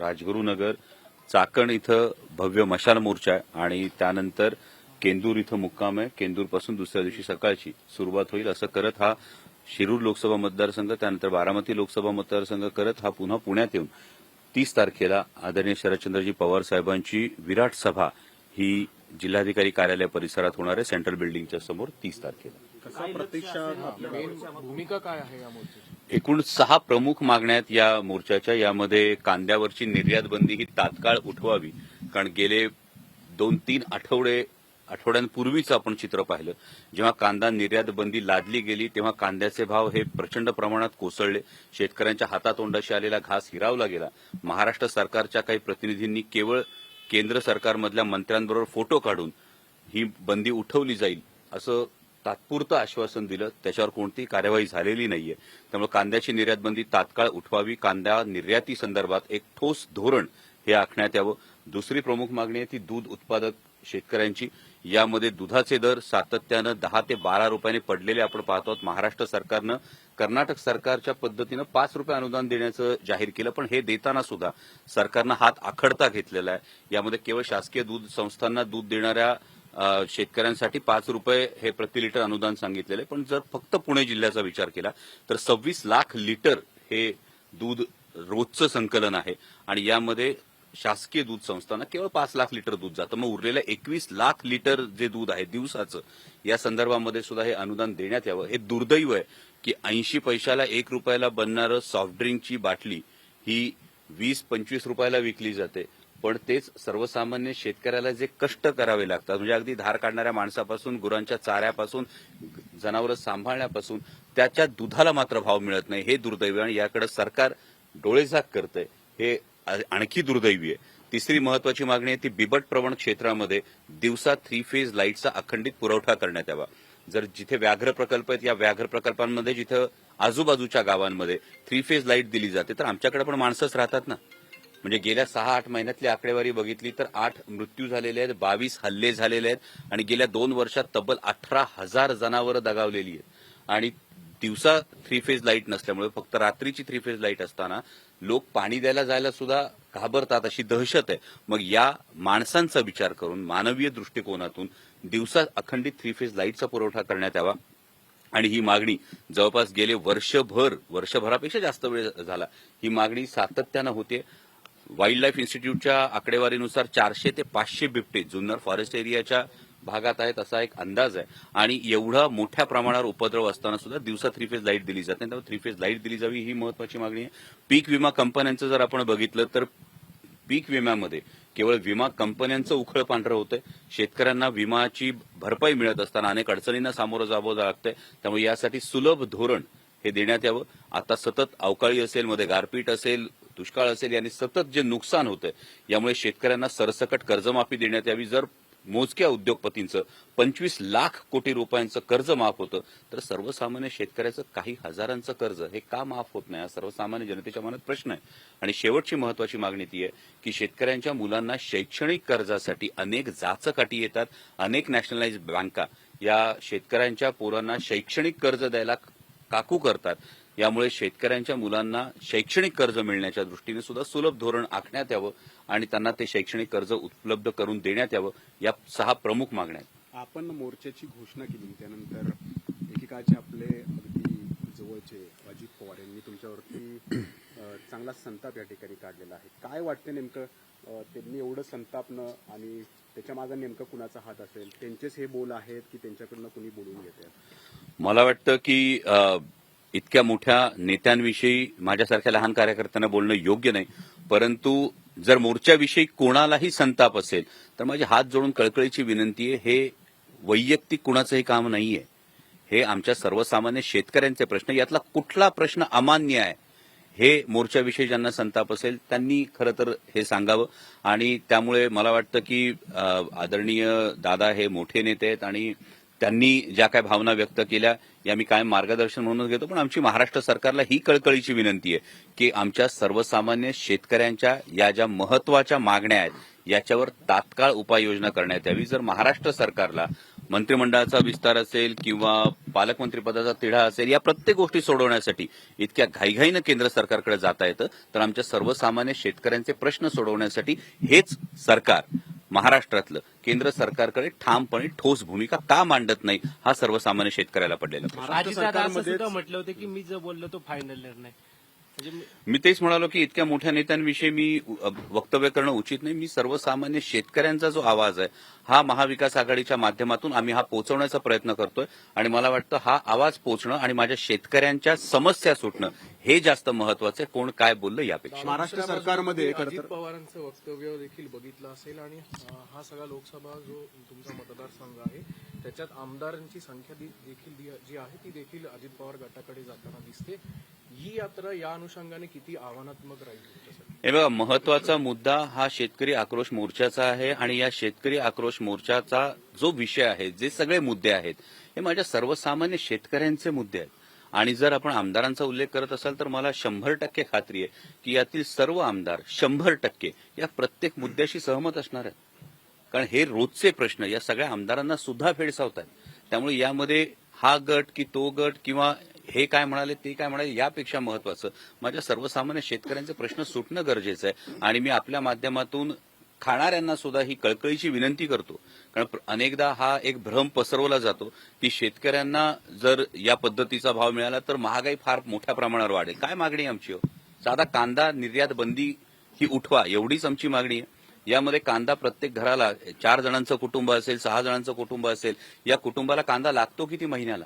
राजगुरुनगर चाकण इथं भव्य मशाल मोर्चा आहे आणि त्यानंतर केंदूर इथं मुक्काम आहे. केंदूरपासून दुसऱ्या दिवशी सकाळची सुरुवात होईल असं करत हा शिरूर लोकसभा मतदारसंघ त्यानंतर बारामती लोकसभा मतदारसंघ करत हा पुन्हा पुण्यात येऊन तीस तारखेला आदरणीय शरदचंद्रजी पवार साहेबांची विराट सभा ही जिल्हाधिकारी कार्यालय परिसरात होणार आहे. सेंट्रल बिल्डिंगच्या समोर तीस तारखेला. भूमिका काय आहे या मोर्चाची? एकूण सहा प्रमुख मागण्यात या मोर्चाच्या. यामध्ये कांद्यावरची निर्यात बंदी ही तात्काळ उठवावी. कारण गेले दोन तीन आठवडे आठवड्यांपूर्वीच आपण चित्र पाहिलं. जेव्हा कांदा निर्यात बंदी लादली गेली तेव्हा कांद्याचे भाव हे प्रचंड प्रमाणात कोसळले. शेतकऱ्यांच्या हातातोंडाशी आलेला घास हिरावला गेला. महाराष्ट्र सरकारच्या काही प्रतिनिधींनी केवळ केंद्र सरकारमधल्या मंत्र्यांबरोबर फोटो काढून ही बंदी उठवली जाईल असं तात्पुरतं आश्वासन दिलं. त्याच्यावर कोणतीही कार्यवाही झालेली नाहीये. त्यामुळे कांद्याची निर्यातबंदी तात्काळ उठवावी. कांदा निर्याती संदर्भात एक ठोस धोरण हे आखण्यात यावं. दुसरी प्रमुख मागणी आहे ती दूध उत्पादक शेतकऱ्यांची. यामध्ये दुधाचे दर सातत्यानं दहा ते बारा रुपयांनी पडलेले आपण पाहतो आहोत. महाराष्ट्र सरकारनं कर्नाटक सरकारच्या पद्धतीनं पाच रुपये अनुदान देण्याचं जाहीर केलं पण हे देताना सुद्धा सरकारनं हात आखडता घेतलेला आहे. यामध्ये केवळ शासकीय दूध संस्थांना दूध देणाऱ्या शेतकऱ्यांसाठी पाच रुपये हे प्रति लिटर अनुदान सांगितलेलं आहे. पण जर फक्त पुणे जिल्ह्याचा विचार केला तर सव्वीस लाख लिटर हे दूध रोजचं संकलन आहे. आणि यामध्ये शासकीय दूध संस्थांना केवळ पाच लाख लिटर दूध जातं. मग उरलेलं एकवीस लाख लिटर जे दूध आहे दिवसाचं या संदर्भामध्ये सुद्धा हे अनुदान देण्यात यावं. हे दुर्दैव आहे की ऐंशी पैशाला एक रुपयाला बनणारं सॉफ्ट ड्रिंकची बाटली ही वीस पंचवीस रुपयाला विकली जाते. पण तेच सर्वसामान्य शेतकऱ्याला जे कष्ट करावे लागतात म्हणजे अगदी धार काढणाऱ्या माणसापासून गुरांच्या चाऱ्यापासून जनावरं सांभाळण्यापासून त्याच्या दुधाला मात्र भाव मिळत नाही. हे दुर्दैवी आणि याकडे सरकार डोळेझाक करतंय. हे आणखी दुर्दैवी आहे. तिसरी महत्वाची मागणी आहे ती बिबट प्रवण क्षेत्रामध्ये दिवसा थ्री फेज लाईटचा अखंडित पुरवठा करण्यात यावा. जर जिथे व्याघ्र प्रकल्प आहेत या व्याघ्र प्रकल्पांमध्ये जिथं आजूबाजूच्या गावांमध्ये थ्री फेज लाइट दिली जाते तर आमच्याकडे पण माणसंच राहतात ना. म्हणजे गेल्या सहा आठ महिन्यातली आकडेवारी बघितली तर आठ मृत्यू झालेले आहेत बावीस हल्ले झालेले आहेत आणि गेल्या दोन वर्षात तब्बल अठरा हजार जनावरं दगावलेली आहेत. आणि दिवसा थ्री फेज लाइट नसल्यामुळे फक्त रात्रीची थ्री फेज लाइट असताना लोक पाणी द्यायला जायला सुद्धा घाबरतात अशी दहशत आहे. मग या माणसांचा विचार करून मानवीय दृष्टिकोनातून दिवसा अखंडित थ्री फेज लाईटचा पुरवठा करण्यात यावा. आणि ही मागणी जवळपास गेले वर्षभर वर्षभरापेक्षा जास्त वेळ झाला. ही मागणी सातत्यानं होते. वाईल्ड लाईफ इन्स्टिट्यूटच्या आकडेवारीनुसार चारशे ते पाचशे बिबटे जुन्नर फॉरेस्ट एरियाच्या भागात आहेत असा एक अंदाज आहे. आणि एवढा मोठ्या प्रमाणावर उपद्रव असताना सुद्धा दिवसा थ्री फेज लाइट दिली जाते त्यामुळे थ्री फेज लाइट दिली जावी ही महत्वाची मागणी आहे. पीक विमा कंपन्यांचं जर आपण बघितलं तर पीक विम्यामध्ये केवळ विमा कंपन्यांचं उखळ पांढरं होतंय. शेतकऱ्यांना विमाची भरपाई मिळत असताना अनेक अडचणींना सामोरं जावं लागतंय. त्यामुळे यासाठी सुलभ धोरण हे देण्यात यावं. आता सतत अवकाळी असेल मध्ये गारपीट असेल दुष्काळ असेल यांनी सतत जे नुकसान होतं यामुळे शेतकऱ्यांना सरसकट कर्जमाफी देण्यात यावी. जर मोजक्या उद्योगपतींचं पंचवीस लाख कोटी रुपयांचं कर्ज माफ होतं तर सर्वसामान्य शेतकऱ्याचं काही हजारांचं कर्ज हे का माफ होत नाही? हा सर्वसामान्य जनतेच्या मनात प्रश्न आहे. आणि शेवटची महत्वाची मागणी ती आहे की शेतकऱ्यांच्या मुलांना शैक्षणिक कर्जासाठी अनेक जाचकाठी येतात. अनेक नॅशनलाइज बँका या शेतकऱ्यांच्या पोरांना शैक्षणिक कर्ज द्यायला काकू करतात. यामुळे शेतकऱ्यांच्या मुलांना शैक्षणिक कर्ज मिळण्याच्या दृष्टीने सुद्धा सुलभ धोरण आखण्यात यावं आणि त्यांना ते शैक्षणिक कर्ज उपलब्ध करून देण्यात यावं या सहा प्रमुख मागण्या आहेत. आपण मोर्चाची घोषणा केली त्यानंतर एकेकाचे आपले अगदी जवळचे अजित पवार यांनी तुमच्यावरती चांगला संताप या ठिकाणी काढलेला आहे. काय वाटतं नेमकं? त्यांनी एवढं संतापणं आणि त्याच्यामागे नेमकं कुणाचा हात असेल? त्यांचेच हे बोल आहेत की त्यांच्याकडनं कुणी बोलून घेते मला वाटतं की इतक्या मोठ्या नेत्यांविषयी माझ्यासारख्या लहान कार्यकर्त्यांना बोलणं योग्य नाही. परंतु जर मोर्चाविषयी कोणालाही संताप असेल तर माझी हात जोडून कळकळीची विनंती आहे हे वैयक्तिक कुणाचंही काम नाहीये. हे आमच्या सर्वसामान्य शेतकऱ्यांचे प्रश्न यातला कुठला प्रश्न अमान्य आहे? हे मोर्चाविषयी ज्यांना संताप असेल त्यांनी खरं तर हे सांगावं. आणि त्यामुळे मला वाटतं की आदरणीय दादा हे मोठे नेते आहेत आणि त्यांनी ज्या काय भावना व्यक्त केल्या या मी कायम मार्गदर्शन म्हणून घेतो. पण आमची महाराष्ट्र सरकारला ही कळकळीची विनंती आहे की आमच्या सर्वसामान्य शेतकऱ्यांच्या या ज्या महत्त्वाच्या मागण्या आहेत याच्यावर तात्काळ उपाययोजना करण्यात यावी. जर महाराष्ट्र सरकारला मंत्रिमंडळाचा विस्तार असेल किंवा पालकमंत्रीपदाचा तिढा असेल या प्रत्येक गोष्टी सोडवण्यासाठी इतक्या घाईघाईनं केंद्र सरकारकडे जाता येतं. तर आमच्या सर्वसामान्य शेतकऱ्यांचे प्रश्न सोडवण्यासाठी हेच सरकार महाराष्ट्रातलं केंद्र सरकारकडे ठामपणे ठोस भूमिका का मांडत नाही हा सर्वसामान्य शेतकऱ्याला पडलेला म्हटलं होतं की मी जो बोललो तो फायनल निर्णय. मी- मी तेच म्हणालो की इतक्या मोठ्या नेत्यांविषयी मी वक्तव्य करणं उचित नाही. मी सर्वसामान्य शेतकऱ्यांचा जो आवाज आहे हा महाविकास आघाडीच्या माध्यमातून आम्ही हा पोहोचवण्याचा प्रयत्न करतोय. आणि मला वाटतं हा आवाज पोहोचणं आणि माझ्या शेतकऱ्यांच्या समस्या सुटणं हे जास्त महत्वाचं आहे. कोण काय बोललं यापेक्षा. महाराष्ट्र सरकारमध्ये अजित पवारांचं वक्तव्य देखील बघितलं असेल आणि हा सगळा लोकसभा जो तुमचा मतदारसंघ आहे त्याच्यात आमदारांची संख्या देखील जी आहे ती देखील अजित पवार गटाकडे जाताना दिसते. ही यात्रा या अनुषंगाने किती आव्हानात्मक राहील हे बघा महत्त्वाचा मुद्दा हा शेतकरी आक्रोश मोर्चाचा आहे आणि या शेतकरी आक्रोश मोर्चाचा जो विषय आहे जे सगळे मुद्दे आहेत हे माझ्या सर्वसामान्य शेतकऱ्यांचे मुद्दे आहेत. आणि जर आपण आमदारांचा उल्लेख करत असाल तर मला शंभर टक्के खात्री आहे की यातील सर्व आमदार शंभर टक्के या प्रत्येक मुद्द्याशी सहमत असणार आहेत. कारण हे रोजचे प्रश्न या सगळ्या आमदारांना सुद्धा आहेत त्यामुळे यामध्ये हा गट की तो गट किंवा हे काय म्हणाले ते काय म्हणाले यापेक्षा महत्वाचं. माझ्या सर्वसामान्य शेतकऱ्यांचे प्रश्न सुटणं गरजेचं आहे. आणि मी आपल्या माध्यमातून खाणाऱ्यांना सुद्धा ही कळकळीची विनंती करतो. कारण अनेकदा हा एक भ्रम पसरवला जातो की शेतकऱ्यांना जर या पद्धतीचा भाव मिळाला तर महागाई फार मोठ्या प्रमाणावर वाढेल. काय मागणी आमची हो? साधा कांदा निर्यात बंदी ही उठवा एवढीच आमची मागणी आहे. यामध्ये कांदा प्रत्येक घराला चार जणांचं कुटुंब असेल सहा जणांचं कुटुंब असेल या कुटुंबाला कांदा लागतो किती महिन्याला?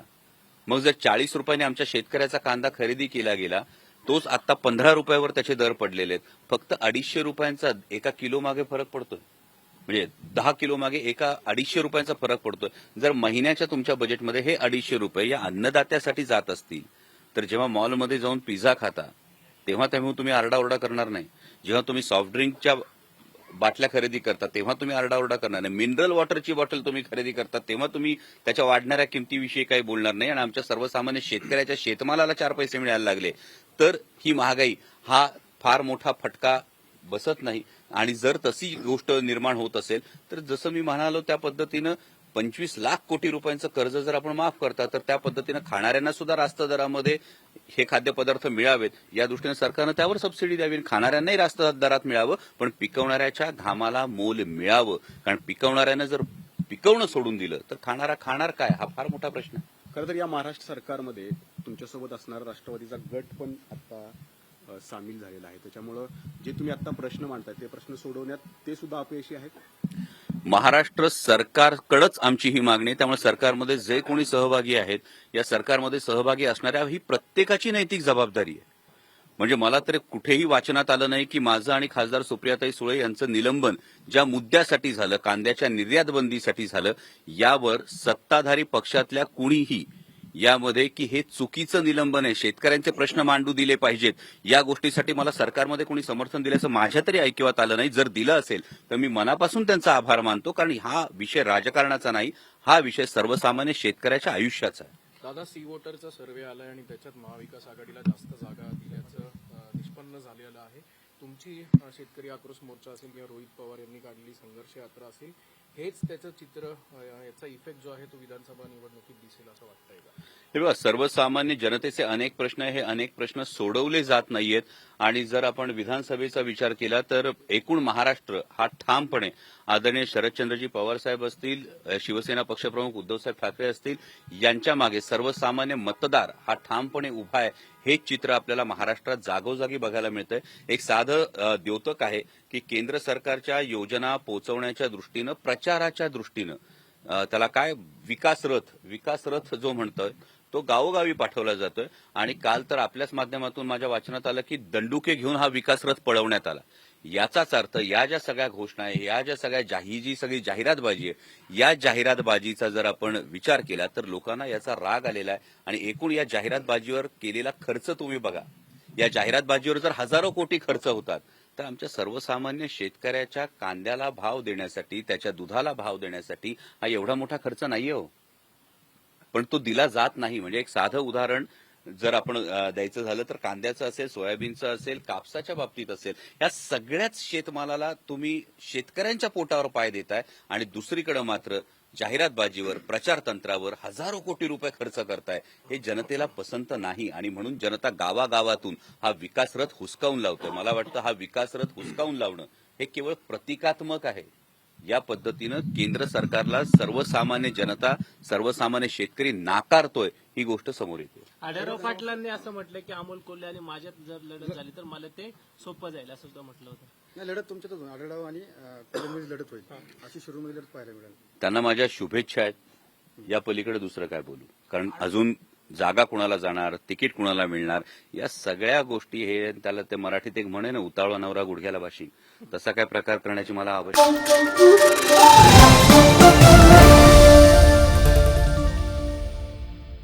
मग जर चाळीस रुपयाने आमच्या शेतकऱ्याचा कांदा खरेदी केला गेला तोच आता पंधरा रुपयावर त्याचे दर पडलेले आहेत. फक्त अडीचशे रुपयांचा एका किलो मागे फरक पडतोय. म्हणजे दहा किलो मागे एका अडीचशे रुपयांचा फरक पडतोय. जर महिन्याच्या तुमच्या बजेटमध्ये हे अडीचशे रुपये या अन्नदात्यासाठी जात असतील तर जेव्हा मॉलमध्ये जाऊन पिझ्झा खाता तेव्हा तेव्हा तुम्ही आरडाओरडा करणार नाही. जेव्हा तुम्ही सॉफ्ट ड्रिंकच्या बाटल्या खरेदी करता तेव्हा तुम्ही आरडाओरडा करणार नाही. मिनरल वॉटरची बॉटल तुम्ही खरेदी करता तेव्हा तुम्ही त्याच्या वाढणाऱ्या किमतीविषयी काही बोलणार नाही आणि आमच्या सर्वसामान्य शेतकऱ्याच्या शेतमालाला चार पैसे मिळायला लागले. तर ही महागाई हा फार मोठा फटका बसत नाही. आणि जर तशी गोष्ट निर्माण होत असेल तर जसं मी म्हणालो त्या पद्धतीनं पंचवीस लाख कोटी रुपयांचं कर्ज जर आपण माफ करता तर त्या पद्धतीनं खाणाऱ्यांना सुद्धा रास्त दरामध्ये हे खाद्यपदार्थ मिळावेत. या दृष्टीनं सरकारनं त्यावर सबसिडी द्यावी आणि खाणाऱ्यांनाही रास्त दरात मिळावं पण पिकवणाऱ्याच्या घामाला मोल मिळावं. कारण पिकवणाऱ्यानं जर पिकवणं सोडून दिलं तर खाणारा खाणार काय? हा फार मोठा प्रश्न. आहे खरं तर या महाराष्ट्र सरकारमध्ये तुमच्यासोबत असणारा राष्ट्रवादीचा गट पण आता सामील झालेला आहे. त्याच्यामुळं जे तुम्ही आता प्रश्न मांडताय ते प्रश्न सोडवण्यात ते सुद्धा अपयशी आहेत? महाराष्ट्र सरकारकडंच आमची ही मागणी आहे. त्यामुळे सरकारमध्ये जे कोणी सहभागी आहेत या सरकारमध्ये सहभागी असणाऱ्या ही प्रत्येकाची नैतिक जबाबदारी आहे. म्हणजे मला तर कुठेही वाचनात आलं नाही की माझं आणि खासदार सुप्रियाताई सुळे यांचं निलंबन ज्या मुद्द्यासाठी झालं कांद्याच्या निर्यात बंदीसाठी झालं यावर सत्ताधारी पक्षातल्या कुणीही यामध्ये की हे चुकीचं निलंबन आहे. शेतकऱ्यांचे प्रश्न मांडू दिले पाहिजेत. या गोष्टीसाठी मला सरकारमध्ये कोणी समर्थन दिल्याचं माझ्या तरी ऐकिवात आलं नाही. जर दिलं असेल तर मी मनापासून त्यांचा आभार मानतो कारण हा विषय राजकारणाचा नाही. हा विषय सर्वसामान्य शेतकऱ्याच्या आयुष्याचा आहे. दादा सी वॉटरचा सर्वे आलाय आणि त्याच्यात महाविकास आघाडीला जास्त जागा दिल्याचं निष्पन्न झालेलं आहे. तुमची शेतकरी आक्रोश मोर्चा असेल किंवा रोहित पवार यांनी काढलेली संघर्ष यात्रा असेल हेच त्याचं चित्र याचा इफेक्ट जो आहे तो विधानसभा निवडणुकीत दिसेल असं वाटतंय हे बघा सर्वसामान्य जनतेचे अनेक प्रश्न हे अनेक प्रश्न सोडवले जात नाहीयेत. आणि जर आपण विधानसभेचा विचार केला तर एकूण महाराष्ट्र हा ठामपणे आदरणीय शरदचंद्रजी पवार साहेब असतील शिवसेना पक्षप्रमुख उद्धवसाहेब ठाकरे असतील यांच्या मागे सर्वसामान्य मतदार हा ठामपणे उभा आहे. हे चित्र आपल्याला महाराष्ट्रात जागोजागी बघायला मिळतंय. एक साधं द्योतक आहे की केंद्र सरकारच्या योजना पोहोचवण्याच्या दृष्टीनं प्रचाराच्या दृष्टीनं त्याला काय विकास रथ विकास रथ जो म्हणतोय तो गावोगावी पाठवला जातोय. आणि काल तर आपल्याच माध्यमातून माझ्या वाचनात आलं की दंडुके घेऊन हा विकास रथ पळवण्यात आला. याचाच अर्थ या ज्या सगळ्या घोषणा आहे या ज्या सगळ्या जाही जी सगळी जाहिरातबाजी आहे या जाहिरातबाजीचा जर आपण विचार केला तर लोकांना याचा राग आलेला आहे. आणि एकूण या जाहिरातबाजीवर केलेला खर्च तुम्ही बघा. या जाहिरातबाजीवर जर हजारो कोटी खर्च होतात तर आमच्या सर्वसामान्य शेतकऱ्याच्या कांद्याला भाव देण्यासाठी त्याच्या दुधाला भाव देण्यासाठी हा एवढा मोठा खर्च नाहीये हो. पण तो दिला जात नाही. म्हणजे एक साधं उदाहरण जर आपण द्यायचं झालं तर कांद्याचं असेल सोयाबीनचं असेल कापसाच्या बाबतीत असेल या सगळ्याच शेतमालाला तुम्ही शेतकऱ्यांच्या पोटावर पाय देताय आणि दुसरीकडे मात्र जाहिरातबाजीवर प्रचार तंत्रावर हजारो कोटी रुपये खर्च करताय. हे जनतेला पसंत नाही आणि म्हणून जनता गावागावातून हा विकास रथ हुसकावून लावतोय. मला वाटतं हा विकास रथ हुसकावून लावणं हे केवळ प्रतिकात्मक आहे. या पद्धतीनं केंद्र सरकारला सर्वसामान्य जनता सर्वसामान्य शेतकरी नाकारतोय ही गोष्ट समोर येते. आढळराव पाटलांनी असं म्हटलं की अमोल कोल्हे आणि माझ्यात जर लढत झाली तर मला ते सोपं जाईल असं सुद्धा म्हटलं होतं. नाही लढत तुमच्यातच होणार आढळराव आणि कोल्हेमध्ये लढत होईल. अशी शिरूरमध्ये लढत पाहायला मिळेल. त्यांना माझ्या शुभेच्छा आहेत. या पलीकडे दुसरं काय बोलू? कारण अजून जागा कुणाला जाणार तिकीट कुणाला मिळणार या सगळ्या गोष्टी हे त्याला ते मराठीत एक म्हणे ना उतावळा नवरा गुडघ्याला बाशी. तसा काय प्रकार करण्याची मला आवश्यक